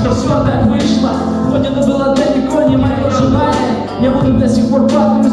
что все так вышло. Хоть это было далеко не мое желание. Я буду до сих пор пахнуть